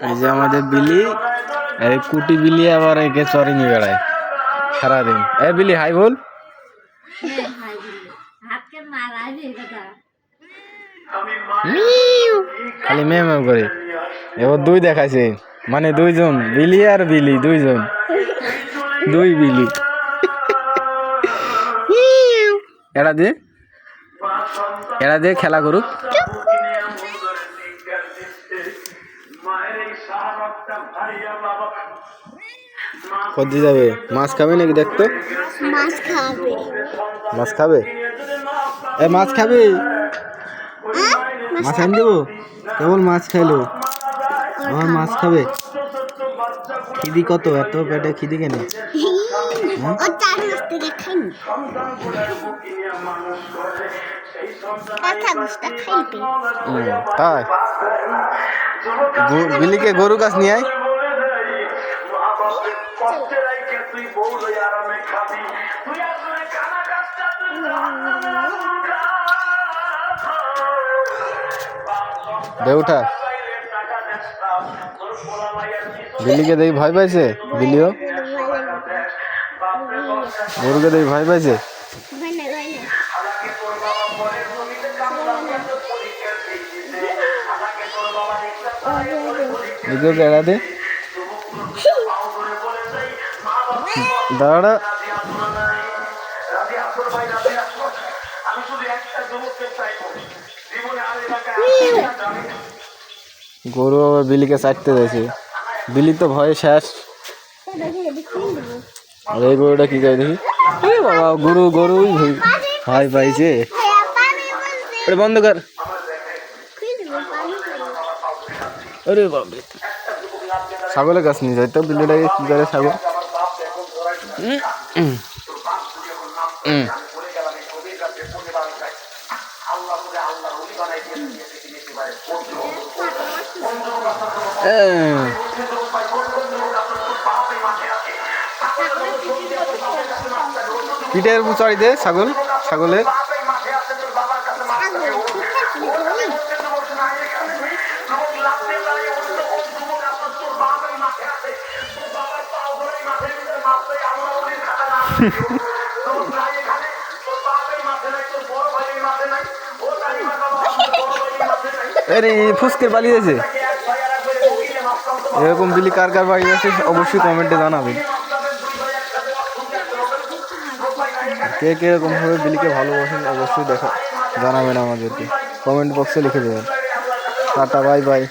এই যে আমাদের বিলি, এই কুটি বিলি আবার একে চরে নিয়ে বেড়ায় সারাদিন। এ বিলি, হাই বল। খালি মেয়ে মেয়ে করে। এবার দুই দেখাইছে। মানে দুইজন, বিলি আর বিলি, দুইজন। দুই বিলি। এরা দিয়ে এরা দিয়ে খেলা করুক। কদি যাবে? মাছ খাবে নাকি দেখতো? মাছ খাবে। মাছ খাবে? এ মাছ খাবে? মাছ আনি দেবো? কেবল মাছ খাইলো। আমার মাছ খাবে? খিদি কত? এত পেটে খিদি কেন? হ্যাঁ? ও চার মাস থেকে খাইনি গো- বিলিকে দেখি ভয় পাইছে? বিলিও গরুকে দেখি ভয় পাইছে? হয় কেড়া দে। দাঁড়া। গরু আবার বিলিকে চাটতে দিয়েছে বিলি তো ভয়ে শেষ। আর এই গরুটা কি করে দেখি? বাবা, গরু, গরুই ভয়। পাইছে। ওটা বন্ধ কর। বাবা ছাগলের গাছ নিয়ে যাই তো, বিলিটাকে কি করে ছাগল? পিঠের চড়ি দে ছাগল ছাগলের আরে ফুসকে পালিয়েছে। এরকম বিলি কার কার আছে, অবশ্যই কমেন্টে জানাবেন কে কে এরকম ভাবে বিলিকে ভালোবাসেন, অবশ্যই দেখা জানাবেন আমাদেরকে। কমেন্ট বক্সে লিখে দেবেন। Tata, bye bye.